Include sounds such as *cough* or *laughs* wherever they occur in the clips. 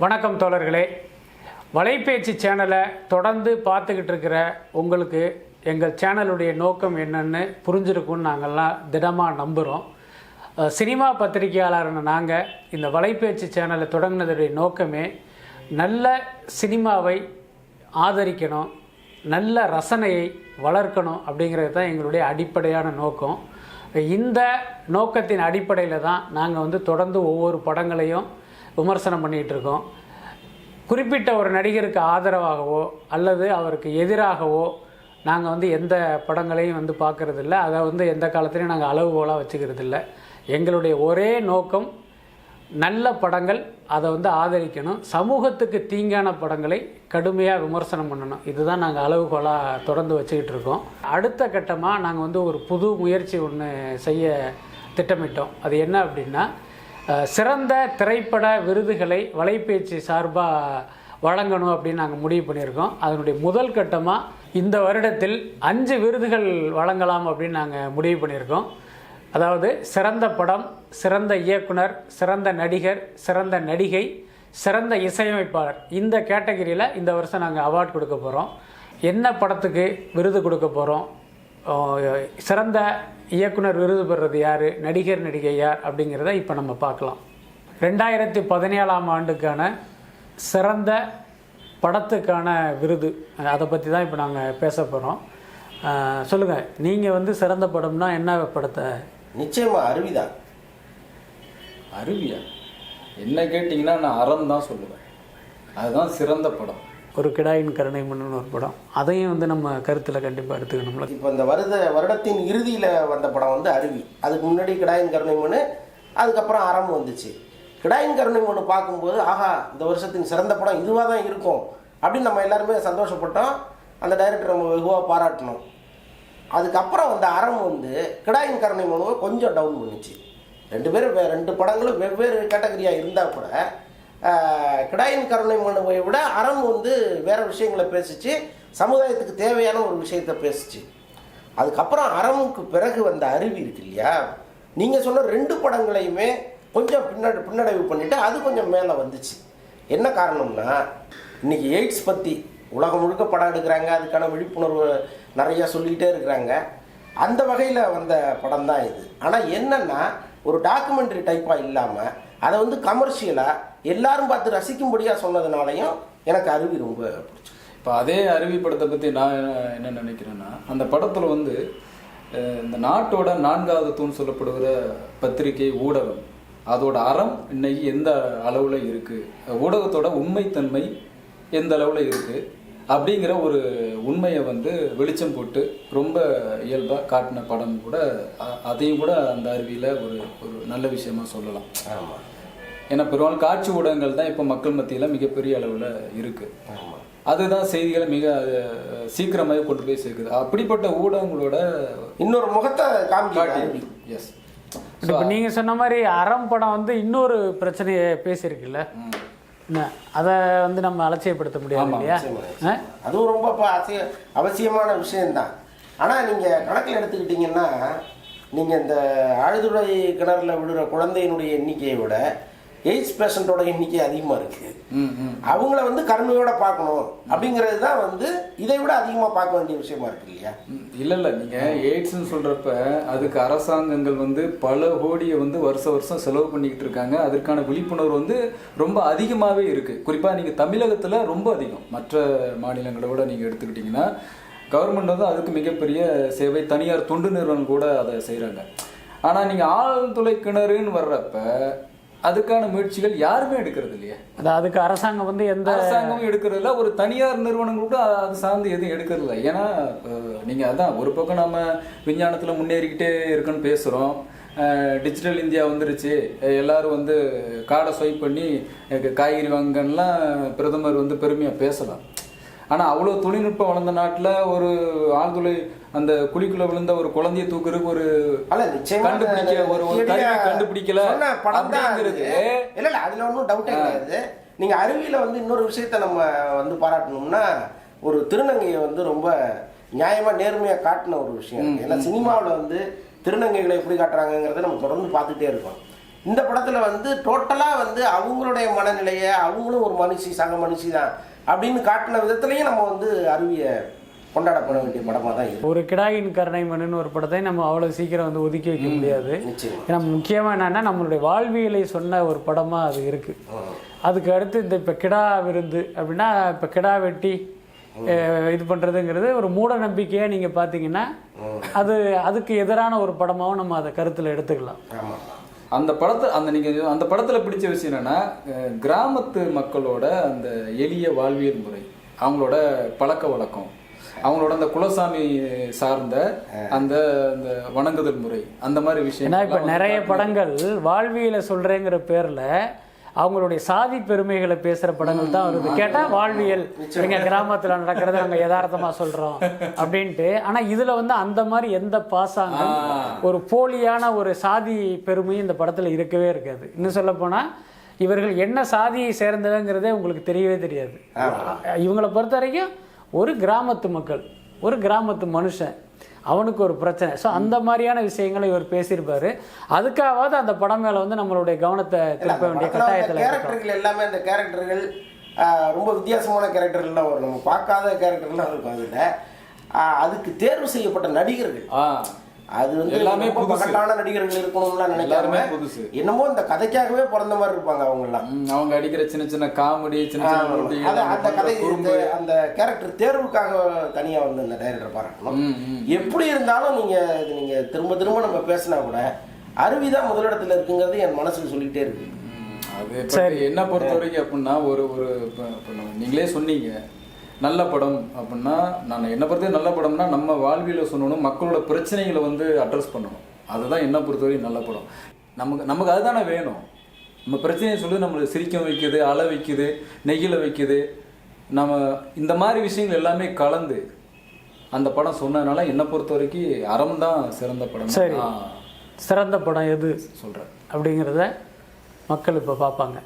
வணக்கம் தோழர்களே. வலைபேச்சு சேனலை தொடர்ந்து பார்த்துக்கிட்டு இருக்கிற உங்களுக்கு எங்கள் சேனலுடைய நோக்கம் என்னன்னு புரிஞ்சிருக்கும்னு நாங்கள்லாம் திடமாக நம்புகிறோம் சினிமா பத்திரிகையாளர்னு நாங்கள் இந்த வலைபேச்சு சேனலை தொடங்கினதுடைய நோக்கமே நல்ல சினிமாவை ஆதரிக்கணும் நல்ல ரசனையை வளர்க்கணும் அப்படிங்கிறது தான் எங்களுடைய அடிப்படையான நோக்கம். இந்த நோக்கத்தின் அடிப்படையில் தான் நாங்கள் வந்து தொடர்ந்து ஒவ்வொரு படங்களையும் விமர்சனம் பண்ணிகிட்டு இருக்கோம் குறிப்பிட்ட ஒரு நடிகருக்கு ஆதரவாகவோ அல்லது அவருக்கு எதிராகவோ நாங்கள் வந்து எந்த படங்களையும் வந்து பார்க்கறதில்ல அதை வந்து எந்த காலத்துலையும் நாங்கள் அளவுகோலாக வச்சுக்கிறது இல்லை எங்களுடைய ஒரே நோக்கம் நல்ல படங்கள் அதை வந்து ஆதரிக்கணும். சமூகத்துக்கு தீங்கான படங்களை கடுமையாக விமர்சனம் பண்ணணும். இதுதான் நாங்கள் அளவுகோலாக தொடர்ந்து வச்சுக்கிட்டு இருக்கோம் அடுத்த கட்டமாக நாங்கள் வந்து ஒரு புது முயற்சி ஒன்று செய்ய திட்டமிட்டோம். அது என்ன அப்படின்னா சிறந்த திரைப்பட விருதுகளை வலைபேச்சு சார்பாக வழங்கணும் அப்படின்னு நாங்கள் முடிவு பண்ணியிருக்கோம். அதனுடைய முதல் கட்டமாக இந்த வருடத்தில் அஞ்சு விருதுகள் வழங்கலாம் அப்படின்னு நாங்கள் முடிவு பண்ணியிருக்கோம். அதாவது சிறந்த படம் சிறந்த இயக்குனர் சிறந்த நடிகர் சிறந்த நடிகை சிறந்த இசையமைப்பாளர் இந்த கேட்டகரியில் இந்த வருஷம் நாங்கள் அவார்ட் கொடுக்க போகிறோம் என்ன படத்துக்கு விருது கொடுக்க போகிறோம் சிறந்த இயக்குனர் விருது பெறுறது யார்? நடிகர் நடிகை யார் அப்படிங்கிறத இப்போ நம்ம பார்க்கலாம். ரெண்டாயிரத்தி பதினேழாம் ஆண்டுக்கான சிறந்த படத்துக்கான விருது. அதை பற்றி தான் இப்போ நாங்கள் பேச போகிறோம் சொல்லுங்கள் நீங்கள் வந்து சிறந்த படம்னா என்ன படத்தை? நிச்சயமா அருவிதான் அருவியா? என்ன கேட்டிங்கன்னா நான் அறம் தான் சொல்லுவேன். அதுதான் சிறந்த படம். ஒரு கிடாயின் கருணை மன்னன் ஒரு படம். அதையும் வந்து நம்ம கருத்தில் கண்டிப்பாக எடுத்துக்கணும்ல. இப்போ இந்த வருத வருடத்தின் இறுதியில் வந்த படம் வந்து அருவி. அதுக்கு முன்னாடி கிடாயின் கருணை மனு அதுக்கப்புறம் அறம் வந்துச்சு. கிடாயின் கருணை மனு பார்க்கும்போது ஆஹா இந்த வருஷத்தின் சிறந்த படம் இதுவாக தான் இருக்கும். அப்படின்னு நம்ம எல்லாருமே சந்தோஷப்பட்டோம். அந்த டைரக்டர் நம்ம வெகுவாக பாராட்டணும். அதுக்கப்புறம் வந்த அறம் வந்து கிடாயின் கருணை மனுவை கொஞ்சம் டவுன் பண்ணிச்சு. ரெண்டு பேரும் ரெண்டு படங்களும் வெவ்வேறு கேட்டகரியாக இருந்தால் கூட கிடாயின் கருணை மனுவை விட அறம் வந்து வேற விஷயங்களை பேசிச்சு சமுதாயத்துக்கு தேவையான ஒரு விஷயத்த பேசிச்சு. அதுக்கப்புறம் அறமுக்கு பிறகு வந்த அருவி இருக்கு இல்லையா? நீங்கள் சொன்ன ரெண்டு படங்களையுமே கொஞ்சம் பின்னடை பின்னடைவு பண்ணிட்டு அது கொஞ்சம் மேலே வந்துச்சு. என்ன காரணம்னா இன்னைக்கு எய்ட்ஸ் பற்றி உலகம் முழுக்க படம் எடுக்கிறாங்க அதுக்கான விழிப்புணர்வு நிறையா சொல்லிக்கிட்டே இருக்கிறாங்க. அந்த வகையில் வந்த படம் தான் இது. ஆனால் என்னென்னா ஒரு டாக்குமெண்ட்ரி டைப்பாக இல்லாமல் அதை வந்து கமர்ஷியலாக எல்லாரும் பார்த்து ரசிக்கும்படியாக சொன்னதுனாலையும் எனக்கு அருவி ரொம்ப பிடிச்சி இப்போ அதே அருவி படத்தை பற்றி நான் என்ன நினைக்கிறேன்னா அந்த படத்தில் வந்து இந்த நாட்டோட நான்காவது தூண் சொல்லப்படுகிற பத்திரிகை ஊடகம் அதோட அறம் இன்னைக்கு எந்த அளவில் இருக்குது ஊடகத்தோட உண்மைத்தன்மை எந்த அளவில் இருக்குது அப்படிங்கிற ஒரு உண்மையை வந்து வெளிச்சம் போட்டு ரொம்ப இயல்பாக காட்டின படம் கூட அதையும் கூட அந்த அருவியில் ஒரு ஒரு நல்ல விஷயமா சொல்லலாம். ஆமாம் ஏன்னா பெரும்பாலும் காட்சி ஊடகங்கள் தான் இப்போ மக்கள் மத்தியில் மிகப்பெரிய அளவில் இருக்கு. ஆமாம் அதுதான் செய்திகளை மிக அஹ், சீக்கிரமாகவே கொண்டு போய் சேர்க்குது. அப்படிப்பட்ட ஊடகங்களோட இன்னொரு முகத்தை காமிக்காட்டி காட்டி எஸ் இப்போ நீங்கள் சொன்ன மாதிரி அறம் படம் வந்து இன்னொரு பிரச்சனையை பேசியிருக்குல்ல? அதை வந்து நம்ம அலட்சியப்படுத்த முடியாது இல்லையா? அதுவும் ரொம்ப அவசியமான விஷயம்தான். ஆனால் நீங்கள் கணக்கில் எடுத்துக்கிட்டிங்கன்னா நீங்கள் இந்த ஆழ்துளை கிணறுல விடுற குழந்தையினுடைய எண்ணிக்கையை விட எய்ட்ஸ் பேஷண்ட்டோட எண்ணிக்கை அதிகமாக இருக்குது அவங்கள வந்து கருணையோட பார்க்கணும். அப்படிங்கிறது தான் வந்து இதை விட அதிகமாக பார்க்க வேண்டிய விஷயமா இருக்கு இல்லையா? இல்ல இல்ல. நீங்க எய்ட்ஸ்னு சொல்றப்ப அதுக்கு அரசாங்கங்கள் வந்து பல கோடியை வந்து வருஷ வருஷம் செலவு பண்ணிக்கிட்டு இருக்காங்க. அதற்கான விழிப்புணர்வு வந்து ரொம்ப அதிகமாவே இருக்கு. குறிப்பா நீங்க தமிழகத்துல ரொம்ப அதிகம். மற்ற மாநிலங்களை விட நீங்க எடுத்துக்கிட்டீங்கன்னா கவர்மெண்ட் வந்து அதுக்கு மிகப்பெரிய சேவை தனியார் தொண்டு நிறுவனம் கூட அதை செய்றாங்க. ஆனா நீங்க ஆழ்துளை கிணறுன்னு வர்றப்ப அதுக்கான முயற்சிகள் யாருமே எடுக்கிறது இல்லையா? அது அதுக்கு அரசாங்கம் வந்து எந்த அரசாங்கம் எடுக்கிறதுல ஒரு தனியார் நிறுவனங்கள் கூட அது சார்ந்து எதுவும் எடுக்கிறது இல்லை. ஏன்னா அஹ், நீங்க அதான் ஒரு பக்கம் நம்ம விஞ்ஞானத்துல முன்னேறிக்கிட்டே இருக்குன்னு பேசுறோம். டிஜிட்டல் இந்தியா வந்துருச்சு. எல்லாரும் வந்து கார்டை ஸ்வைப் பண்ணி காய்கறி வாங்கலாம் பிரதமர் வந்து பெருமையா பேசலாம். ஆனா அவ்வளோ தொழில்நுட்பம் வளர்ந்த நாட்டுல ஒரு ஆழ்துளை அந்த குழிக்குள்ள விழுந்த ஒரு குழந்தைய தூக்குறதுக்கு ஒரு கண்டுபிடிக்க ஒரு கண்டுபிடிக்கல சொன்ன படம் தான் அது. அப்படிங்கிறது இல்ல இல்ல அதுல ஒன்றும் டவுட்டே கிடையாது. நீங்க அருவியில வந்து இன்னொரு விஷயத்த நம்ம வந்து பாராட்டணும்னா ஒரு திருநங்கையை வந்து ரொம்ப நியாயமா நேர்மையா காட்டின ஒரு விஷயம். ஏன்னா சினிமாவில் வந்து திருநங்கைகளை எப்படி காட்டுறாங்கங்கிறத நம்ம தொடர்ந்து பார்த்துட்டே இருக்கோம். இந்த படத்துல வந்து டோட்டலா வந்து அவங்களுடைய மனநிலையை அவங்களும் ஒரு மனுஷி சக மனுஷி தான். அப்படின்னு காட்டின விதத்துலயும் நம்ம வந்து அருவியை கொண்டாடப்பட வேண்டிய படமா தான் ஒரு கிடாயின் கருணை மண்ணுன்னு ஒரு படத்தை நம்ம அவ்வளோ சீக்கிரம் வந்து ஒதுக்கி வைக்க முடியாது. ஏன்னா முக்கியமாக என்னன்னா நம்மளுடைய வாழ்வியலை சொன்ன ஒரு படமாக அது இருக்குது. அதுக்கு அடுத்து இந்த இப்போ கிடா விருந்து அப்படின்னா இப்போ கிடா வெட்டி இது பண்ணுறதுங்கிறது ஒரு மூட நம்பிக்கையாக நீங்கள் பார்த்தீங்கன்னா அது அதுக்கு எதிரான ஒரு படமாகவும் நம்ம அதை கருத்தில் எடுத்துக்கலாம். அந்த படத்தை அந்த நீங்க அந்த படத்துல பிடிச்ச விஷயம் என்னன்னா கிராமத்து மக்களோட அந்த எளிய வாழ்வியல் முறை அவங்களோட பழக்க வழக்கம் அவங்களோட அந்த குலசாமி சார்ந்த அந்த அந்த வணங்குதல் முறை அந்த மாதிரி விஷயம் ஏன்னா இப்போ நிறைய படங்கள் வாழ்வியலை சொல்கிறேங்கிற பேரில் அவங்களுடைய சாதி பெருமைகளை பேசுகிற படங்கள் தான் வருது. கேட்டால் வாழ்வியல். எங்கள் கிராமத்தில் நடக்கிறத நாங்கள் யதார்த்தமாக சொல்கிறோம் அப்படின்ட்டு. ஆனால் இதில் வந்து அந்த மாதிரி எந்த பாசாங்கம் ஒரு போலியான ஒரு சாதி பெருமையும் இந்த படத்தில் இருக்கவே இருக்காது. இன்னும் சொல்லப்போனால் இவர்கள் என்ன சாதியை சேர்ந்தவங்கிறதே உங்களுக்கு தெரியவே தெரியாது. இவங்களை பொறுத்த வரைக்கும் ஒரு கிராமத்து மக்கள் ஒரு கிராமத்து மனுஷன் அவனுக்கு ஒரு பிரச்சனை. ஸோ அந்த மாதிரியான விஷயங்களை இவர் பேசியிருப்பாரு. அதுக்காவது அந்த படம் மேலே வந்து நம்மளுடைய கவனத்தை திருப்ப வேண்டிய கட்டாயத்தில் கேரக்டர்கள் எல்லாமே அந்த கேரக்டர்கள் ரொம்ப வித்தியாசமான கேரக்டர்கள்லாம் வரும். நம்ம பார்க்காத கேரக்டர்லாம் இருக்கும் அதில். அதுக்கு தேர்வு செய்யப்பட்ட நடிகர்கள். அது வந்து எல்லாமே. பகட்டான நடிகர்கள் இருக்கணும்லாம் நினைக்காம புதுசு. என்னமோ இந்த கதைக்காகவே பிறந்த மாதிரி இருப்பாங்க அவங்கெல்லாம். ம், அவங்க அடிக்கிற சின்ன சின்ன காமெடி சின்ன சின்ன அவங்க அந்த கதை இந்த- அந்த கேரக்டர் தேர்வுக்காக தனியா வந்து அந்த டைரக்டர் பாராட்டணும். எப்படி இருந்தாலும் நீங்க இது நீங்க திரும்ப திரும்ப நம்ம பேசினா கூட அருவி தான் முதலிடத்துல இருக்குங்கிறது என் மனசுக்கு சொல்லிக்கிட்டே இருக்கு. அது பற்றி என்ன பொறுத்த வரைக்கும் அப்படின்னா ஒரு ஒரு நீங்களே சொன்னீங்க. நல்ல படம் அப்படின்னா நான் என்ன பொறுத்த நல்ல படம்னா நம்ம வாழ்வியல சொல்லணும் மக்களோட பிரச்சனைகளை வந்து அட்ரஸ் பண்ணணும். அதுதான் என்ன பொறுத்தவரைக்கும் நல்ல படம். நமக்கு நமக்கு அதுதானே வேணும். நம்ம பிரச்சனையை சொல்லி நம்மளை சிரிக்க வைக்குது அழ வைக்குது நெகிழ வைக்குது. நம்ம இந்த மாதிரி விஷயங்கள் எல்லாமே கலந்து அந்த படம் சொன்னதுனால என்னை பொறுத்த வரைக்கும் அறம் தான் சிறந்த படம். சரி. சிறந்த படம் எது? சொல்றேன். அப்படிங்கிறத மக்கள் இப்போ பார்ப்பாங்க.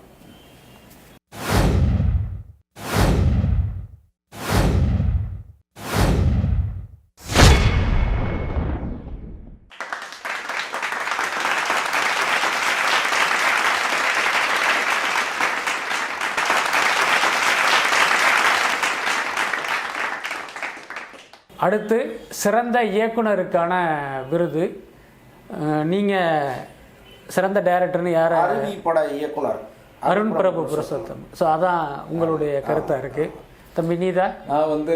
அடுத்து சிறந்த இயக்குனருக்கான விருது. நீங்கள் சிறந்த டைரக்டர்னு யாரை? அருவி பட இயக்குனர். அருண் பிரபு புருஷோத்தம் ஸோ அதான் உங்களுடைய கருத்தாக இருக்கு. தம்பி நீதா? நான் வந்து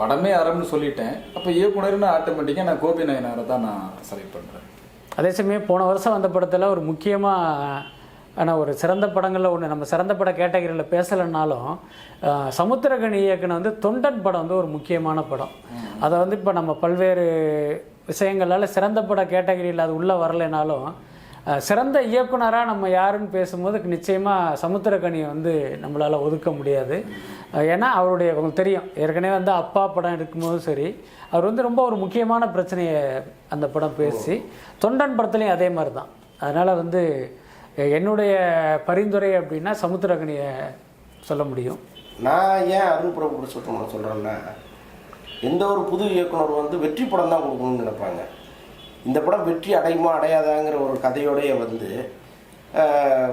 படமே அறம்னு சொல்லிட்டேன். அப்போ இயக்குனர்னு ஆட்டோமேட்டிக்காக நான் கோபி நயனாரை தான் நான் செலக்ட் பண்ணுறேன் அதே சமயம் போன வருஷம் வந்த படத்தில் ஒரு முக்கியமாக ஆனால் ஒரு சிறந்த படங்களில் ஒன்று நம்ம சிறந்த பட கேட்டகரியில் பேசலைன்னாலும் சமுத்திரகணி இயக்குன வந்து தொண்டன் படம் வந்து ஒரு முக்கியமான படம். அதை வந்து இப்போ நம்ம பல்வேறு விஷயங்களால் சிறந்த பட கேட்டகரியில் அது உள்ளே வரலைனாலும் சிறந்த இயக்குனராக நம்ம யாருன்னு பேசும்போது நிச்சயமாக சமுத்திரகனியை வந்து நம்மளால் ஒதுக்க முடியாது. ஏன்னா அவருடைய உங்களுக்கு தெரியும். ஏற்கனவே வந்து அப்பா படம் எடுக்கும்போதும் சரி அவர் வந்து ரொம்ப ஒரு முக்கியமான பிரச்சனையை அந்த படம் பேசி தொண்டன் படத்துலையும் அதே மாதிரி தான் அதனால் வந்து என்னுடைய பரிந்துரை அப்படின்னா சமுத்திரகனியை சொல்ல முடியும். நான் ஏன் அருண் பிரபு புருஷோத்தமன் சொல்கிறேன்னா எந்த ஒரு புது இயக்குனர் வந்து வெற்றி படம் தான் கொடுக்கணும்னு நினைப்பாங்க. இந்த படம் வெற்றி அடையுமா அடையாதாங்கிற ஒரு கதையோடய வந்து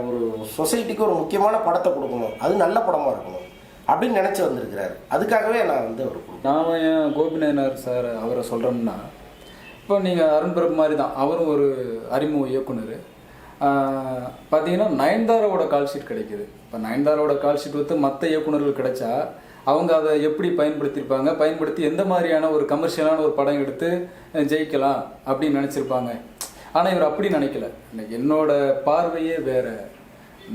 ஒரு சொசைட்டிக்கு ஒரு முக்கியமான படத்தை கொடுக்கணும். அது நல்ல படமாக இருக்கணும் அப்படின்னு நினச்சி வந்திருக்கிறாரு. அதுக்காகவே நான் வந்து அவர் நான் ஏன் கோபி நயனார் சார் அவரை சொல்கிறேன்னா இப்போ நீங்கள் அருண் பிரபு மாதிரி தான் அவரும் ஒரு அறிமுக இயக்குனர். பார்த்தீங்கன்னா நயன்தாராவோட கால் ஷீட் கிடைக்குது. இப்போ நயன்தாராவோட கால் ஷீட் வந்து மற்ற இயக்குனர்கள் கிடைச்சா அவங்க அதை எப்படி பயன்படுத்தியிருப்பாங்க? பயன்படுத்தி எந்த மாதிரியான ஒரு கமர்ஷியலான ஒரு படம் எடுத்து ஜெயிக்கலாம் அப்படின்னு நினச்சிருப்பாங்க. ஆனால் இவர் அப்படி நினைக்கல. இன்னைக்கு என்னோட பார்வையே வேற.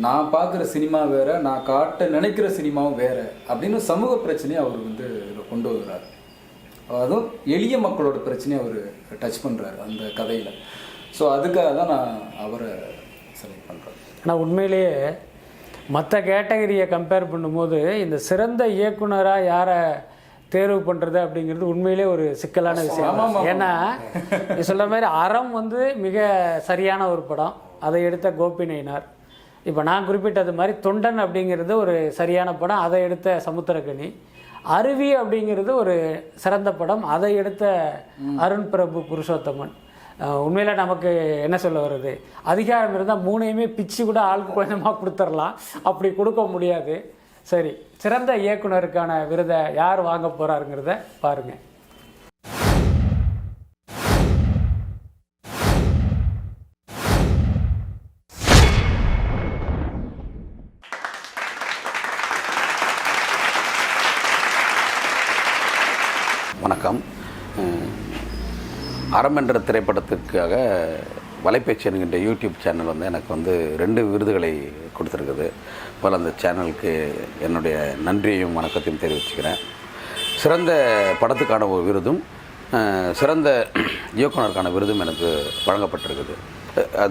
நான் பார்க்குற சினிமா வேற நான் காட்ட நினைக்கிற சினிமாவும் வேற அப்படின்னு சமூக பிரச்சனையை அவர் வந்து கொண்டு வருகிறார். அதுவும் எளிய மக்களோட பிரச்சனையை அவர் டச் பண்ணுறாரு அந்த கதையில். ஸோ அதுக்காக தான் நான் அவரை செலக்ட் பண்ணுறேன் ஆனால் உண்மையிலேயே மற்ற கேட்டகரியை கம்பேர் பண்ணும்போது இந்த சிறந்த இயக்குனராக யாரை தேர்வு பண்ணுறது அப்படிங்கிறது உண்மையிலே ஒரு சிக்கலான விஷயம். ஏன்னா நீ சொல்ற மாதிரி அறம் வந்து மிக சரியான ஒரு படம். அதை எடுத்த கோபி நயினார். இப்போ நான் குறிப்பிட்டது மாதிரி தொண்டன் அப்படிங்கிறது ஒரு சரியான படம் அதை எடுத்த சமுத்திரகனி. அருவி அப்படிங்கிறது ஒரு சிறந்த படம் அதை எடுத்த அருண் பிரபு புருஷோத்தமன். உண்மையில் நமக்கு என்ன சொல்ல வருது அதிகாரம் இருந்தால் மூணையுமே பிச்சு கூட ஆளுக்கு கொஞ்சமாக கொடுத்துடலாம். அப்படி கொடுக்க முடியாது. சரி சிறந்த இயக்குனருக்கான விருதை யார் வாங்க போகிறாருங்கிறத பாருங்கள் வணக்கம் உம், அறம் என்ற திரைப்படத்துக்காக வலைப்பேச்சு என்கின்ற யூடியூப் சேனல் வந்து எனக்கு வந்து ரெண்டு விருதுகளை கொடுத்துருக்குது. போல் அந்த சேனலுக்கு என்னுடைய நன்றியையும் வணக்கத்தையும் தெரிவிச்சுக்கிறேன். சிறந்த படத்துக்கான ஒரு விருதும் சிறந்த இயக்குனருக்கான விருதும் எனக்கு வழங்கப்பட்டிருக்குது.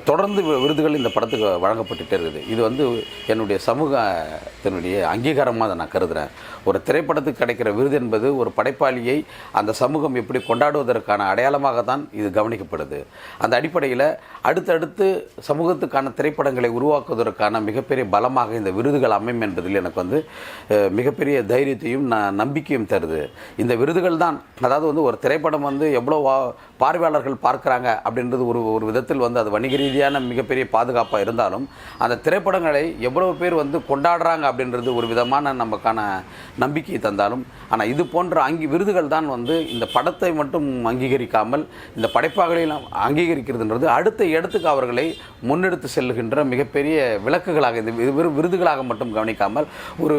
தொடர்ந்து விருதுகள் இந்த படத்துக்கு வழங்கப்பட்டுட்டே இருக்குது. இது வந்து என்னுடைய சமூகத்தினுடைய அங்கீகாரமாக அதை நான் கருதுகிறேன் ஒரு திரைப்படத்துக்கு கிடைக்கிற விருது என்பது ஒரு படைப்பாளியை அந்த சமூகம் எப்படி கொண்டாடுவதற்கான அடையாளமாக தான் இது கவனிக்கப்படுது. அந்த அடிப்படையில் அடுத்தடுத்து சமூகத்துக்கான திரைப்படங்களை உருவாக்குவதற்கான மிகப்பெரிய பலமாக இந்த விருதுகள் அமையும் என்பதில் எனக்கு வந்து மிகப்பெரிய தைரியத்தையும் நான் நம்பிக்கையும் தருது. இந்த விருதுகள் தான் அதாவது வந்து ஒரு திரைப்படம் வந்து எவ்வளோ வா- பார்வையாளர்கள் பார்க்குறாங்க அப்படின்றது ஒரு ஒரு விதத்தில் வந்து அது வணிக ரீதியான மிகப்பெரிய பாதுகாப்பாக இருந்தாலும் அந்த திரைப்படங்களை எவ்வளவு பேர் வந்து கொண்டாடுறாங்க அப்படின்றது ஒரு விதமான நமக்கான நம்பிக்கையை தந்தாலும் ஆனால் இது போன்ற அங்கி விருதுகள் தான் வந்து இந்த படத்தை மட்டும் அங்கீகரிக்காமல் இந்த படைப்பாகலையும் அங்கீகரிக்கிறதுன்றது அடுத்த இடத்துக்கு அவர்களை முன்னெடுத்து செல்லுகின்ற மிகப்பெரிய விளக்குகளாக இந்த வெறும் விருதுகளாக மட்டும் கவனிக்காமல் ஒரு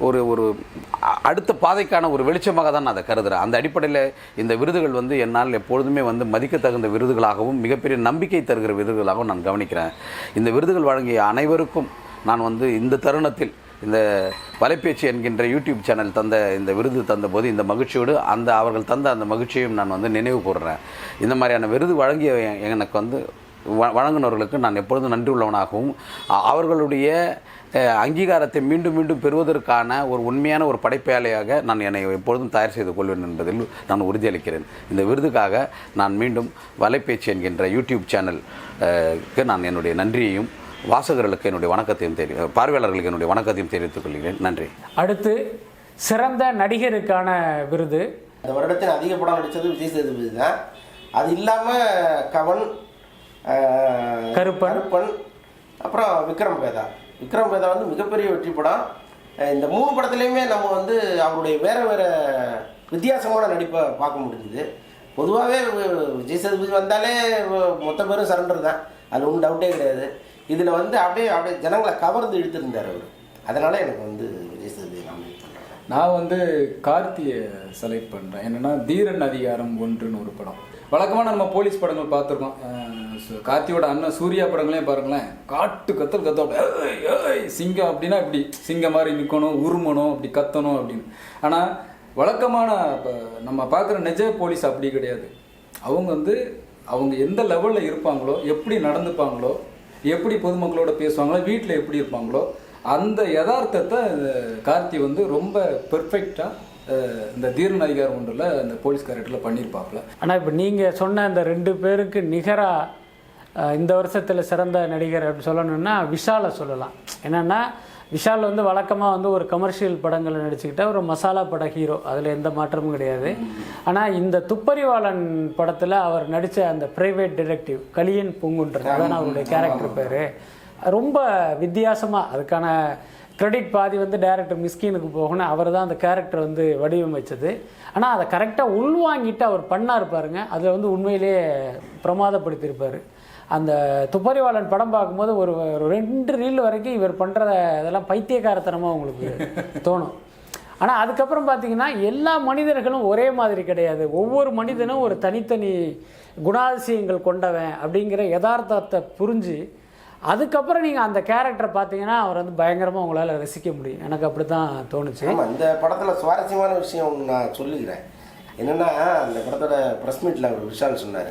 ஒரு ஒரு அடுத்த பாதைக்கான ஒரு வெளிச்சமாக தான் நான் அதை கருதுகிறேன் அந்த அடிப்படையில் இந்த விருதுகள் வந்து என்னால் எப்பொழுதுமே வந்து மதிக்கத்தகுந்த விருதுகளாகவும் மிகப்பெரிய நம்பிக்கை தருகிற விருதுகளாகவும் நான் கவனிக்கிறேன். இந்த விருதுகள் வழங்கிய அனைவருக்கும் நான் வந்து இந்த தருணத்தில் இந்த வலைபேச்சு என்கின்ற யூடியூப் சேனல் தந்த இந்த விருது தந்தபோது இந்த மகிழ்ச்சியோடு அந்த அவர்கள் தந்த அந்த மகிழ்ச்சியையும் நான் வந்து நினைவு கூறுறேன் இந்த மாதிரியான விருது வழங்கிய எனக்கு வந்து வழங்குனவர்களுக்கு நான் எப்பொழுதும் நன்றி உள்ளவனாகவும் அவர்களுடைய அங்கீகாரத்தை மீண்டும் மீண்டும் பெறுவதற்கான ஒரு உண்மையான ஒரு படைப்பாளியாக நான் என்னை எப்பொழுதும் தயார் செய்து கொள்வேன் என்பதில் நான் உறுதியளிக்கிறேன் இந்த விருதுக்காக நான் மீண்டும் வலைபேச்சு என்கின்ற யூடியூப் சேனல் அஹ், க்கு நான் என்னுடைய நன்றியையும் வாசகர்களுக்கு என்னுடைய வணக்கத்தையும் தெரி பார்வையாளர்களுக்கு என்னுடைய வணக்கத்தையும் தெரிவித்துக் கொள்கிறேன். நன்றி. அடுத்து சிறந்த நடிகருக்கான விருது. இந்த வருடத்தின் அதிக படம் நடித்தது விஜய் சேதுபதி தான். அது இல்லாமல் கவன் கருப்பன். அப்புறம் விக்ரம் வேதா விக்ரம் வேதா வந்து மிகப்பெரிய வெற்றி படம். இந்த மூணு படத்துலையுமே நம்ம வந்து அவருடைய வேறு வேறு வித்தியாசமான நடிப்பை பார்க்க முடிஞ்சுது. பொதுவாகவே விஜய் சேதுபதி வந்தாலே மொத்த பேரும் சரண்டர் தான். அது ஒன்றும் டவுட்டே கிடையாது. இதில் வந்து அப்படியே அப்படியே ஜனங்களை கவர்ந்து இழுத்துருந்தார் அவர். அதனால் எனக்கு வந்து விஜய் சேதுபதி நாமினேட் பண்ணுறேன் நான் வந்து கார்த்தியை செலக்ட் பண்ணுறேன் என்னென்னா தீரன் அதிகாரம் ஒன்றுன்னு ஒரு படம். வழக்கமான நம்ம போலீஸ் படங்கள் பார்த்துருக்கோம். கார்த்தியோட அண்ணன் சூர்யா படங்களையும் பாருங்களேன். காட்டு கத்தல் கத்தோம் சிங்கம் அப்படின்னா இப்படி சிங்கம் மாதிரி நிற்கணும் உருமணும் அப்படி கத்தணும் அப்படின்னு. ஆனால் வழக்கமான நம்ம பார்க்குற நிஜ போலீஸ் அப்படி கிடையாது. அவங்க வந்து அவங்க எந்த லெவலில் இருப்பாங்களோ எப்படி நடந்துப்பாங்களோ எப்படி பொதுமக்களோட பேசுவாங்களோ வீட்டில் எப்படி இருப்பாங்களோ அந்த யதார்த்தத்தை கார்த்தி வந்து ரொம்ப பெர்ஃபெக்டாக இந்த தீரன் அதிகாரம் ஒன்றில் அந்த போலீஸ் கேரக்டரில் பண்ணியிருப்பாப்புல. ஆனால் இப்போ நீங்கள் சொன்ன அந்த ரெண்டு பேருக்கு நிகராக இந்த வருஷத்தில் சிறந்த நடிகர் அப்படின்னு சொல்லணும்னா விஷாலை சொல்லலாம். என்னென்னா விஷால் வந்து வழக்கமாக வந்து ஒரு கமர்ஷியல் படங்களை நடிச்சுக்கிட்ட ஒரு மசாலா பட ஹீரோ அதில் எந்த மாற்றமும் கிடையாது. ஆனால் இந்த துப்பறிவாளன் படத்தில் அவர் நடித்த அந்த பிரைவேட் டிடெக்டிவ் கலியன் பூங்குன்றது அதான் அவருடைய கேரக்டர் பேர். ரொம்ப வித்தியாசமாக அதுக்கான கிரெடிட் பாதி வந்து டேரக்டர் மிஸ்கினுக்கு போகணும் அவர் தான் அந்த கேரக்டர் வந்து வடிவமைச்சது. ஆனால் அதை கரெக்டாக உள்வாங்கிட்டு அவர் பண்ணார் பாருங்க. அதில் வந்து உண்மையிலேயே பிரமாதப்படுத்தியிருப்பார். அந்த துப்பறிவாளன் படம் பார்க்கும்போது ஒரு ரெண்டு ரீல் வரைக்கும் இவர் பண்ணுறத இதெல்லாம் பைத்தியக்காரத்தனமாக உங்களுக்கு தோணும். ஆனால் அதுக்கப்புறம் பார்த்தீங்கன்னா எல்லா மனிதர்களும் ஒரே மாதிரி கிடையாது. ஒவ்வொரு மனிதனும் ஒரு தனித்தனி குணாதிசயங்கள் கொண்டவன் அப்படிங்கிற யதார்த்தத்தை புரிஞ்சு அதுக்கப்புறம் நீங்கள் அந்த கேரக்டரை பார்த்தீங்கன்னா அவர் வந்து பயங்கரமாக உங்களால் ரசிக்க முடியும். எனக்கு அப்படி தான் தோணுச்சு. ஆமாம் இந்த படத்தில் சுவாரஸ்யமான விஷயம் நான் சொல்லிக்கிறேன். என்னென்னா அந்த படத்தோட ப்ரெஸ் மீட்டில் அவர் விஷால் சொன்னார்.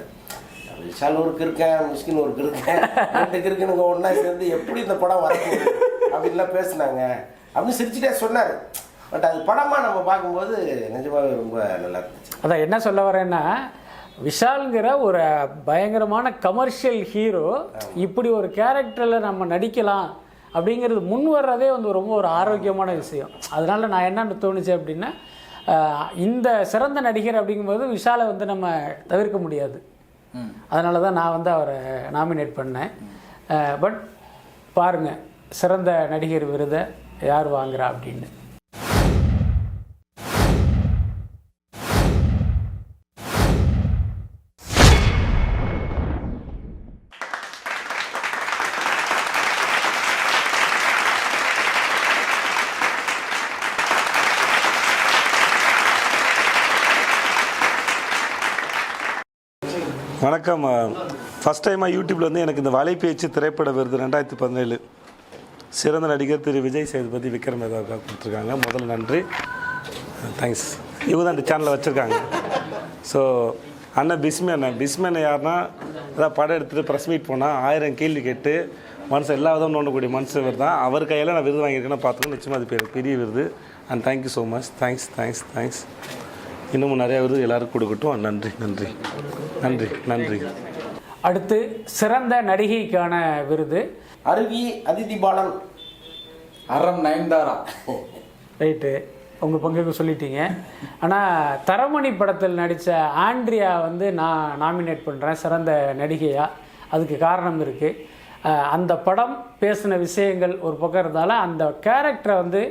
விஷால் ஒரு கிறுக்கன் மிஸ்கின் ஒரு கிறுக்கன் ரெண்டு கிறுக்கனுங்க ஒன்றா சேர்ந்து எப்படி இந்த படம் வரப்போகுது அப்படின்லாம் பேசுனாங்க. அப்படின்னு சிரிச்சுட்டே சொன்னார். பட் அது படமாக நம்ம பார்க்கும்போது நிஜமாவே ரொம்ப நல்லா இருந்துச்சு. அதான் என்ன சொல்ல வரேன்னா விஷால்ங்கிற ஒரு பயங்கரமான கமர்ஷியல் ஹீரோ இப்படி ஒரு கேரக்டரில் நம்ம நடிக்கலாம் அப்படிங்கிறது முன் வர்றதே வந்து ரொம்ப ஒரு ஆரோக்கியமான விஷயம். அதனால நான் என்னன்னு தோணுச்சு அப்படின்னா இந்த சிறந்த நடிகர் அப்படிங்கும்போது விஷாலை வந்து நம்ம தவிர்க்க முடியாது. அதனால தான் நான் வந்து அவரை நாமினேட் பண்ணேன். பட் பாருங்கள் சிறந்த நடிகர் விருதை யார் வாங்குறா அப்படின்னு. வணக்கம். ஃபஸ்ட் டைமாக யூடியூப்பில் வந்து எனக்கு இந்த வலைபேச்சு திரைப்பட விருது ரெண்டாயிரத்தி பதினேழு. சிறந்த நடிகர் திரு விஜய் சேதுபதி விக்ரம் ஏதாவது கொடுத்துருக்காங்க. முதல்ல நன்றி. தேங்க்ஸ் இவங்க தான் இந்த சேனலில் வச்சுருக்காங்க. ஸோ அண்ணன் பிஸ்மேன் அண்ணன் யாருன்னா ஏதாவது படம் எடுத்துகிட்டு ப்ரெஸ் மீட் போனால் ஆயிரம் கேள்வி கேட்டு மனசு எல்லா விதம் நோண்டக்கூடிய மனுஷவர் தான் அவர் கையில் நான் விருது வாங்கியிருக்கேன்னு பார்த்துக்கணும் நிச்சயமாக அது பெரிய விருது. And thank you so much thanks thanks thanks இன்னமும் நிறையா விருது எல்லாருக்கும் கொடுக்கட்டும். நன்றி நன்றி. நன்றி நன்றி. அடுத்து சிறந்த நடிகைக்கான விருது. அருவி அதிதி பாலன் அறம் நயன்தாரா? ரைட்டு. உங்கள் பங்குக்கு சொல்லிட்டீங்க. ஆனால் தரமணி படத்தில் நடித்த ஆண்ட்ரியா வந்து நான் நாமினேட் பண்ணுறேன் சிறந்த நடிகையாக அதுக்கு காரணம் இருக்குது அந்த படம் பேசின விஷயங்கள் ஒரு பக்கம் இருந்தாலும் அந்த கேரக்டரை வந்து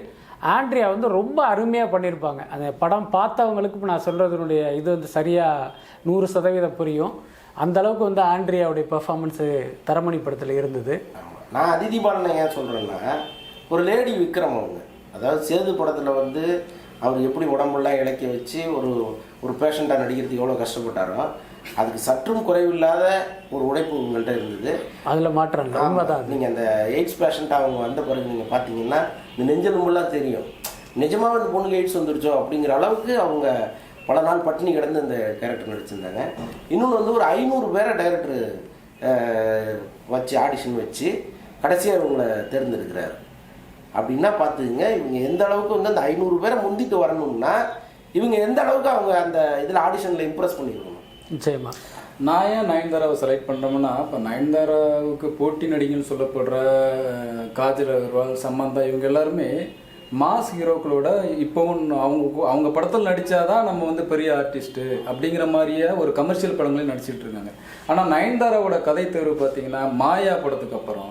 ஆண்ட்ரியா வந்து ரொம்ப அருமையாக பண்ணியிருப்பாங்க அந்த படம் பார்த்தவங்களுக்கு இப்போ நான் சொல்கிறதுனுடைய இது வந்து சரியாக நூறு சதவீதம் புரியும். அந்த அளவுக்கு வந்து ஆண்ட்ரியாவுடைய பெர்ஃபார்மன்ஸு தரமணி படத்தில் இருந்தது. நான் அதிதி பாலனை ஏன் சொல்கிறேன்னா ஒரு லேடி விக்ரம் அவங்க. அதாவது சேது படத்தில் வந்து அவர் எப்படி உடம்பெல்லாம் இழக்க வச்சு ஒரு ஒரு பேஷண்ட்டாக நடிக்கிறதுக்கு எவ்வளோ கஷ்டப்பட்டாரோ அதுக்கு சற்றும் குறைவில்லாத ஒரு உழைப்பு உங்கள்கிட்ட இருந்தது. அதில் மாற்றம் நீங்கள் அந்த எய்ட்ஸ் பேஷண்ட்டாக அவங்க வந்த பிறகு நீங்கள் பார்த்தீங்கன்னா இந்த நெஞ்செலும்பெல்லாம் தெரியும். நிஜமாக அந்த பொண்ணுக்கு எய்ட்ஸ் வந்துருச்சோ அப்படிங்கிற அளவுக்கு அவங்க பல நாள் பட்டினி கிடந்து அந்த கேரக்டர் நடிச்சிருந்தாங்க. இன்னொன்று வந்து ஒரு ஐநூறு பேரை டைரக்டர் வச்சு ஆடிஷன் வச்சு கடைசியாக இவங்களை தேர்ந்தெடுக்கிறார். அப்படின்னா பார்த்துக்குங்க இவங்க எந்த அளவுக்கு வந்து அந்த ஐநூறு பேரை முந்திட்டு வரணும்னா இவங்க எந்த அளவுக்கு அவங்க அந்த இதில் ஆடிஷனில் இம்ப்ரெஸ் பண்ணியிருக்கணும். சரிம்மா நான் ஏன் நயன்தாராவை செலக்ட் பண்ணுறோம்னா இப்போ நயன்தாராவுக்கு போட்டி நடிகன்னு சொல்லப்படுற காஜல் அகர்வால் சம்மந்தா இவங்க எல்லாருமே மாஸ் ஹீரோக்களோட இப்போவும் அவங்க அவங்க படத்தில் நடித்தாதான் நம்ம வந்து பெரிய ஆர்டிஸ்ட்டு அப்படிங்கிற மாதிரியே ஒரு கமர்ஷியல் படங்களையும் நடிச்சிட்டு இருக்காங்க. ஆனால் நயன்தாராவோட கதை தேர்வு பார்த்தீங்கன்னா மாயா படத்துக்கு அப்புறம்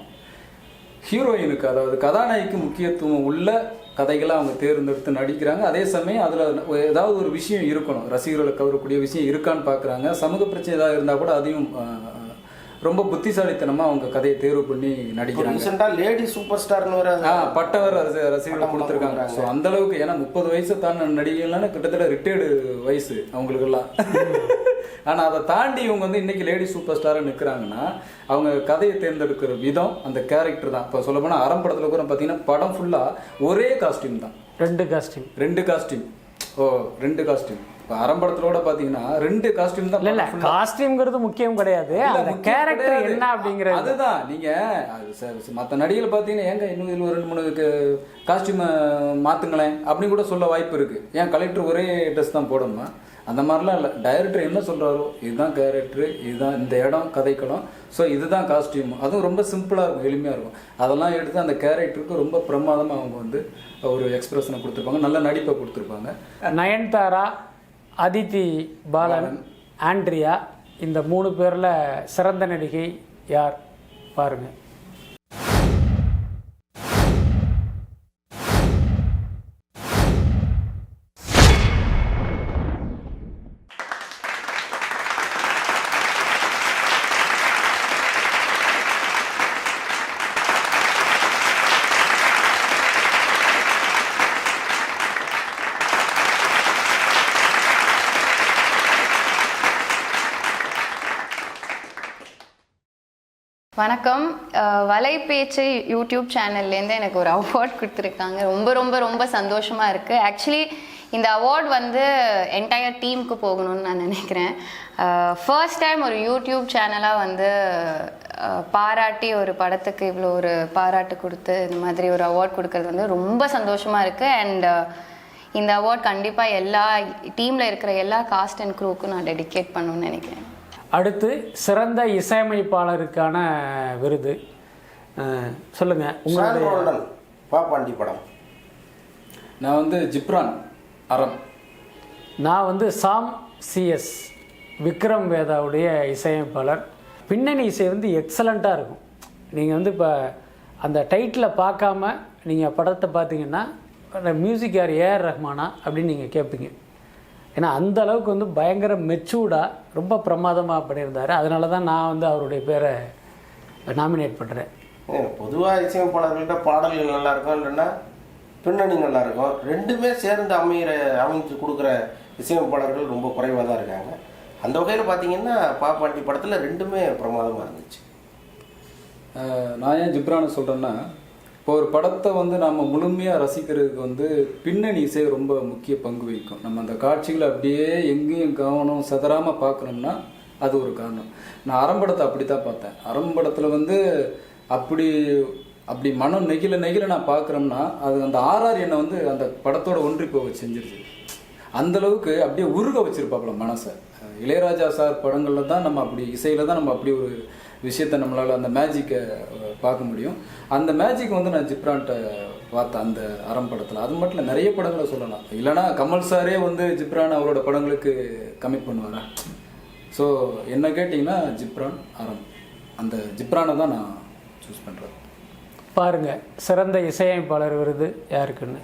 ஹீரோயினுக்கு அதாவது கதாநாயகிக்கு முக்கியத்துவம் உள்ள கதைகளை அவங்க தேர்ந்தெடுத்து நடிக்கிறாங்க. அதே சமயம் அதில் ஏதாவது ஒரு விஷயம் இருக்கணும். ரசிகர்களை கவரக்கூடிய விஷயம் இருக்கான்னு பார்க்குறாங்க சமூக பிரச்சனை ஏதாவது இருந்தால் கூட அதையும் ரொம்ப புத்திசாலித்தனமாக அவங்க கதையை தேர்வு பண்ணி நடிக்கிறாங்க. ரீசெண்டாக லேடி சூப்பர் ஸ்டார்னு வேற ஆ பட்டவர் ரசி- ரசிகர்கள் கொடுத்துருக்காங்க. ஸோ அந்த அளவுக்கு ஏன்னா முப்பது வயசு தாண்ட நடிகைகள்லாம் கிட்டத்தட்ட ரிட்டையர்டு வயசு அவங்களுக்கெல்லாம். *laughs* ஆனால் அதை தாண்டி இவங்க வந்து இன்னைக்கு லேடி சூப்பர் ஸ்டாராக நிற்கிறாங்கன்னா அவங்க கதையை தேர்ந்தெடுக்கிற விதம் அந்த கேரக்டர் தான். இப்போ சொல்ல போனால் அறம் படத்தில் கூட பார்த்தீங்கன்னா படம் ஃபுல்லாக ஒரே காஸ்டியூம் தான். ரெண்டு காஸ்டியூம் ரெண்டு காஸ்டியூம் ஓ ரெண்டு காஸ்டியூம் இப்போ அறம் படத்திலோட பார்த்தீங்கன்னா ரெண்டு காஸ்டியூம் தான் இல்ல. காஸ்டியூம்ங்கிறது முக்கியம் கிடையாது. அந்த கேரக்டர். என்ன அப்படிங்கிறது. அதுதான் நீங்க அது ச- ச- மத்த நடிகர்கள் பார்த்தீங்கன்னா ஏங்க இன்னும் இதுல ஒரு ரெண்டு மூணு காஸ்டியூம் மாத்துங்களேன் அப்படின்னு கூட சொல்ல வாய்ப்பு இருக்கு. ஏன் கலெக்டர் ஒரே ட்ரெஸ் தான் போடணுமா? அந்த மாதிரிலாம் இல்லை. டைரக்டர் என்ன சொல்றாரோ இதுதான் கேரக்டர் இதுதான் இந்த இடம் கதைக்களம். ஸோ இதுதான் காஸ்டியூம் அதுவும் ரொம்ப சிம்பிளாக இருக்கும் எளிமையாக இருக்கும். அதெல்லாம் எடுத்து அந்த கேரக்டருக்கு ரொம்ப பிரமாதமாக அவங்க வந்து ஒரு எக்ஸ்பிரஷனை கொடுத்துருப்பாங்க. நல்ல நடிப்பை கொடுத்துருப்பாங்க. நயன்தாரா அதித்தி பாலன். ஆண்ட்ரியா இந்த மூணு பேர்ல சிறந்த நடிகை யார்? பாருங்க. வணக்கம். வலைபேச்சு யூடியூப் சேனல்லேருந்து எனக்கு ஒரு அவார்ட் கொடுத்துருக்காங்க. ரொம்ப ரொம்ப ரொம்ப சந்தோஷமாக இருக்குது ஆக்சுவலி இந்த அவார்ட் வந்து என்டையர் டீமுக்கு போகணும்னு நான் நினைக்கிறேன். ஃபர்ஸ்ட் டைம் ஒரு யூடியூப் சேனலாக வந்து பாராட்டி ஒரு படத்துக்கு இவ்வளோ ஒரு பாராட்டு கொடுத்து இந்த மாதிரி ஒரு அவார்ட் கொடுக்கறது வந்து ரொம்ப சந்தோஷமாக இருக்குது அண்ட் இந்த அவார்ட் கண்டிப்பாக எல்லா டீமில் இருக்கிற எல்லா காஸ்ட் அண்ட் க்ரூவுக்கும் நான் டெடிகேட் பண்ணணும்னு நினைக்கிறேன். அடுத்து சிறந்த இசையமைப்பாளருக்கான விருது. அஹ், சொல்லுங்க ஷான் உங்களுடைய பாப்பாண்டி படம். நான் வந்து ஜிப்ரான் அறம். நான் வந்து சாம் சிஎஸ் விக்ரம் வேதாவுடைய இசையமைப்பாளர். பின்னணி இசை வந்து எக்ஸலண்ட்டாக இருக்கும். நீங்கள் வந்து இப்போ அந்த டைட்டிலை பார்க்காம நீங்கள் படத்தை பார்த்தீங்கன்னா மியூசிக் யார் ஏஆர் ரஹ்மானா அப்படின்னு நீங்கள் கேட்பீங்க ஏன்னா அந்த அளவுக்கு வந்து பயங்கர மெச்சூர்டாக ரொம்ப பிரமாதமாக பண்ணியிருந்தார். அதனால தான் நான் வந்து அவருடைய பேரை நாமினேட் பண்ணுறேன் பொதுவாக இசையமைப்பாளர்கள்ட்ட பாடல்கள் நல்லா இருக்கும் இல்லைன்னா பின்னணி நல்லா இருக்கும் ரெண்டுமே சேர்ந்து அமைகிற அமைச்சு கொடுக்குற இசையமைப்பாளர்கள் ரொம்ப குறைவாக தான் இருக்காங்க. அந்த வகையில் பார்த்தீங்கன்னா பாப்பாண்டி படத்தில் ரெண்டுமே பிரமாதமாக இருந்துச்சு. நான் ஏன் ஜிப்ரானை சொல்கிறேன்னா இப்போ ஒரு படத்தை வந்து நம்ம முழுமையாக ரசிக்கிறதுக்கு வந்து பின்னணி இசை ரொம்ப முக்கிய பங்கு வகிக்கும். நம்ம அந்த காட்சிகளை அப்படியே எங்கேயும் கவனம் சதறாமல் பார்க்கணும்னா அது ஒரு காரணம். நான் அறம்படத்தை அப்படி தான் பார்த்தேன். அறம்படத்தில் வந்து அப்படி அப்படி மனம் நெகில நெகில நான் பார்க்குறோம்னா அது அந்த ஆர்ஆர் என்னை வந்து அந்த படத்தோட ஒன்றி போக செஞ்சிருச்சு. அந்தளவுக்கு அப்படியே உருக வச்சிருப்பாப்புல மனசை. இளையராஜா சார் படங்களில் தான் நம்ம அப்படி இசையில் தான் நம்ம அப்படி ஒரு விஷயத்த நம்மளால் அந்த மேஜிக்கை பார்க்க முடியும். அந்த மேஜிக் வந்து நான் ஜிப்ரான்ட்ட பார்த்தேன் அந்த அறம் படத்தில். அது மட்டும் இல்லை நிறைய படங்களை சொல்லலாம். இல்லைன்னா கமல் சாரே வந்து ஜிப்ரான் அவரோட படங்களுக்கு கமிட் பண்ணுவாரா? ஸோ என்ன கேட்டிங்கன்னா ஜிப்ரான் அறம். அந்த ஜிப்ரானை தான் நான் சூஸ் பண்ணுறேன் பாருங்கள் சிறந்த இசையமைப்பாளர் விருது யாருக்குன்னு?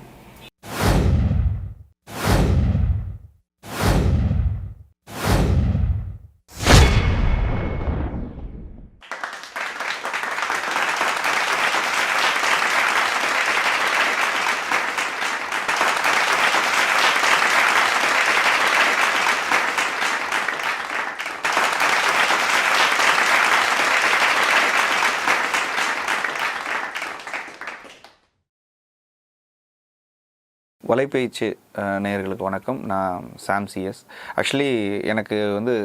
வலைப்பயிற்சி நேயர்களுக்கு வணக்கம். நான் சாம் சிஎஸ் ஆக்சுவலி எனக்கு வந்து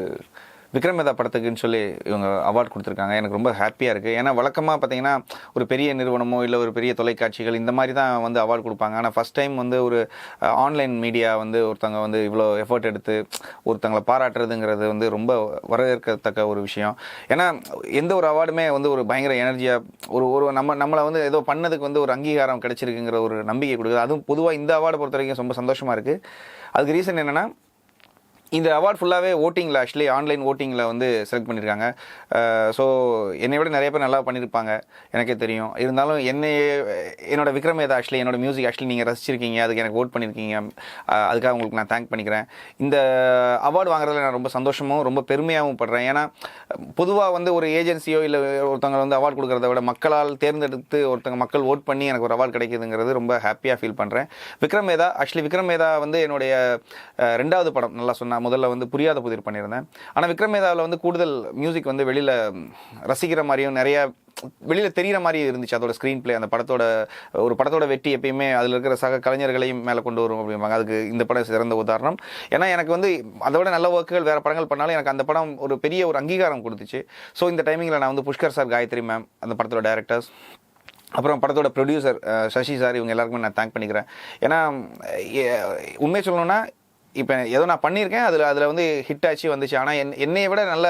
விக்ரமேதா படத்துக்குன்னு சொல்லி இவங்க அவார்ட் கொடுத்துருக்காங்க. எனக்கு ரொம்ப ஹாப்பியாக இருக்குது ஏன்னா வழக்கமாக பார்த்தீங்கன்னா ஒரு பெரிய நிறுவனமோ இல்லை ஒரு பெரிய தொலைக்காட்சிகள் இந்த மாதிரி தான் வந்து அவார்ட் கொடுப்பாங்க. ஆனால் ஃபஸ்ட் டைம் வந்து ஒரு ஆன்லைன் மீடியா வந்து ஒருத்தங்க வந்து இவ்வளோ எஃபர்ட் எடுத்து ஒருத்தங்களை பாராட்டுறதுங்கிறது வந்து ரொம்ப வரவேற்கத்தக்க ஒரு விஷயம். ஏன்னா எந்த ஒரு அவார்டுமே வந்து ஒரு பயங்கர எனர்ஜியாக ஒரு ஒரு நம்ம நம்மளை வந்து ஏதோ பண்ணதுக்கு வந்து ஒரு அங்கீகாரம் கிடைச்சிருக்குங்கிற ஒரு நம்பிக்கை கொடுக்குது. அதுவும் பொதுவாக இந்த அவார்டை பொறுத்த வரைக்கும் ரொம்ப சந்தோஷமாக இருக்குது அதுக்கு ரீசன் என்னென்னா இந்த அவார்ட் ஃபுல்லாகவே ஓட்டிங்கில் ஆக்சுவலி ஆன்லைன் ஓட்டிங்கில் வந்து செலக்ட் பண்ணியிருக்காங்க ஸோ என்னை விட நிறைய பேர் நல்லா பண்ணியிருப்பாங்க எனக்கே தெரியும். இருந்தாலும் என்னை என்னோடய விக்ரம் ஏதா ஆக்சுவலி என்னோட மியூசிக் ஆக்சுவலி நீங்கள் ரசிச்சிருக்கீங்க அதுக்கு எனக்கு ஓட் பண்ணியிருக்கீங்க அதுக்காக உங்களுக்கு நான் தேங்க் பண்ணிக்கிறேன். இந்த அவார்டு வாங்குறதுல நான் ரொம்ப சந்தோஷமும் ரொம்ப பெருமையாகவும் படுறேன். ஏன்னா பொதுவாக வந்து ஒரு ஏஜென்சியோ இல்லை ஒருத்தவங்க வந்து அவார்ட் கொடுக்குறத விட மக்களால் தேர்ந்தெடுத்து ஒருத்தங்க மக்கள் ஓட் பண்ணி எனக்கு ஒரு அவார்டு கிடைக்குதுங்கிறது ரொம்ப ஹாப்பியாக ஃபீல் பண்ணுறேன் விக்ரமேதா ஆக்சுவலி விக்ரமேதா வந்து என்னுடைய ரெண்டாவது படம் நல்லா நான் முதல்ல வந்து புரியாத புதிர் பண்ணியிருந்தேன். ஆனால் விக்ரமேதாவில் வந்து கூடுதல் மியூசிக் வந்து வெளியில் ரசிக்கிற மாதிரியும் நிறைய வெளியில் தெரிகிற மாதிரி இருந்துச்சு. அதோட ஸ்க்ரீன் ப்ளே அந்த படத்தோட ஒரு படத்தோட வெற்றி எப்பயுமே அதில் இருக்கிற சக கலைஞர்களையும் மேலே கொண்டு வரும் அப்படிம்பாங்க. அதுக்கு இந்த படம் சிறந்த உதாரணம். ஏன்னா எனக்கு வந்து அதோட நல்ல ஒர்க்குகள் வேறு படங்கள் பண்ணாலும் எனக்கு அந்த படம் ஒரு பெரிய ஒரு அங்கீகாரம் கொடுத்துச்சு. ஸோ இந்த டைமிங்கில் நான் வந்து புஷ்கர் சார் காயத்ரி மேம் அந்த படத்தோட டேரக்டர்ஸ் அப்புறம் படத்தோட ப்ரொடியூசர் சசி சார் இவங்க எல்லாருக்குமே நான் தேங்க் பண்ணிக்கிறேன். ஏன்னா உண்மையை சொல்லணும்னா இப்போ ஏதோ நான் பண்ணியிருக்கேன் அதில் அதில் வந்து ஹிட் ஆச்சு வந்துச்சு. ஆனால் என் என்னையை விட நல்ல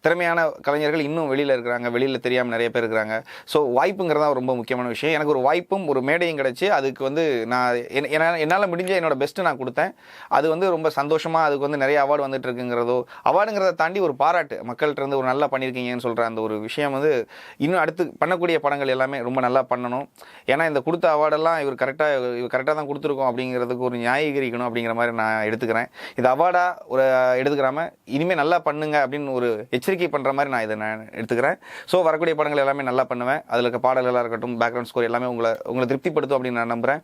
திறமையான கலைஞர்கள் இன்னும் வெளியில் இருக்கிறாங்க. வெளியில் தெரியாமல் நிறைய பேர் இருக்கிறாங்க. ஸோ வாய்ப்புங்கிறது தான் ரொம்ப முக்கியமான விஷயம். எனக்கு ஒரு வாய்ப்பும் ஒரு மேடையும் கிடச்சி அதுக்கு வந்து நான் என்- என்னால் என்னால் முடிஞ்ச என்னோட பெஸ்ட்டு நான் கொடுத்தேன். அது வந்து ரொம்ப சந்தோஷமாக அதுக்கு வந்து நிறைய அவார்டு வந்துட்டு இருக்குங்கிறதோ அவார்டுங்கிறத தாண்டி ஒரு பாராட்டு. மக்கள்கிட்ட இருந்து ஒரு நல்லா பண்ணியிருக்கீங்கன்னு சொல்கிற அந்த ஒரு விஷயம் வந்து இன்னும் அடுத்து பண்ணக்கூடிய படங்கள் எல்லாமே ரொம்ப நல்லா பண்ணணும். ஏன்னா இந்த கொடுத்த அவார்டெல்லாம் இவர் கரெக்டாக இவர் கரெக்டாக தான் கொடுத்துருக்கோம் அப்படிங்கிறதுக்கு ஒரு நியாயீகரிக்கணும் அப்படிங்கிற மாதிரி நான் எடுத்துக்கிறேன். இது அவார்டாக ஒரு எடுத்துக்கிறாம இனிமேல் நல்லா பண்ணுங்க அப்படின்னு ஒரு எச்சரிக்கை பண்ணுற மாதிரி நான் இதை நான் எடுத்துக்கிறேன். ஸோ வரக்கூடிய படங்கள் எல்லாமே நல்லா பண்ணுவேன். அதில் இருக்க பாடல்களாக இருக்கட்டும் பேக்ரவுண்ட் ஸ்கோர் எல்லாமே உங்களை உங்களை திருப்திப்படுத்தும் அப்படின்னு நான் நம்புகிறேன்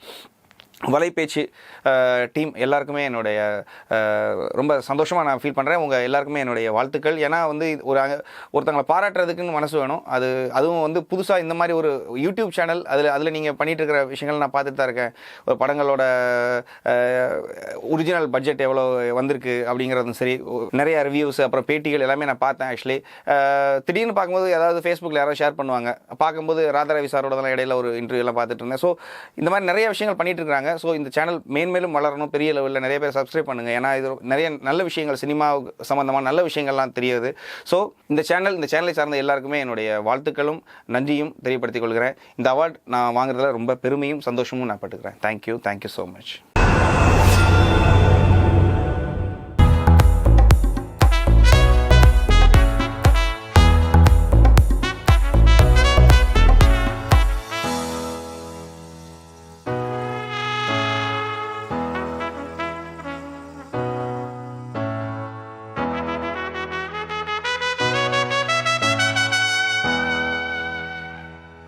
வலைபேச்சு டீம் எல்லாருக்குமே என்னுடைய ரொம்ப சந்தோஷமாக நான் ஃபீல் பண்ணுறேன் உங்கள் எல்லாருக்குமே என்னுடைய வாழ்த்துக்கள். ஏன்னா வந்து ஒரு ஒருத்தங்களை பாராட்டுறதுக்குன்னு மனசு வேணும். அது அதுவும் வந்து புதுசாக இந்த மாதிரி ஒரு யூடியூப் சேனல் அதில் அதில் நீங்கள் பண்ணிகிட்டு இருக்கிற விஷயங்கள் நான் பார்த்துட்டு தான் இருக்கேன். ஒரு படங்களோட ஒரிஜினல் பட்ஜெட் எவ்வளோ வந்திருக்கு அப்படிங்கிறதும் சரி. நிறைய ரிவ்யூஸ் அப்புறம் பேட்டிகள் எல்லாமே நான் பார்த்தேன் ஆக்சுவலி திடீர்னு பார்க்கும்போது ஏதாவது ஃபேஸ்புக்கில் யாராவது ஷேர் பண்ணுவாங்க. பார்க்கும்போது ராதாரவி சாரோட இடையில ஒரு இன்டர்வியூலாம் பார்த்துட்டு இருந்தேன். ஸோ இந்த மாதிரி நிறைய விஷயங்கள் பண்ணிகிட்டு இருக்கிறாங்க. இருக்காங்க ஸோ இந்த சேனல் மேன்மேலும் வளரணும். பெரிய லெவலில் நிறைய பேர் சப்ஸ்கிரைப் பண்ணுங்கள் ஏன்னா இது நிறைய நல்ல விஷயங்கள் சினிமா சம்மந்தமாக நல்ல விஷயங்கள்லாம் தெரியுது. ஸோ இந்த சேனல் இந்த சேனலை சார்ந்த எல்லாருக்குமே என்னுடைய வாழ்த்துக்களும் நன்றியும் தெரியப்படுத்திக் கொள்கிறேன். இந்த அவார்ட் நான் வாங்குறதுல ரொம்ப பெருமையும் சந்தோஷமும் நான் பட்டுக்கிறேன். Thank you thank you so much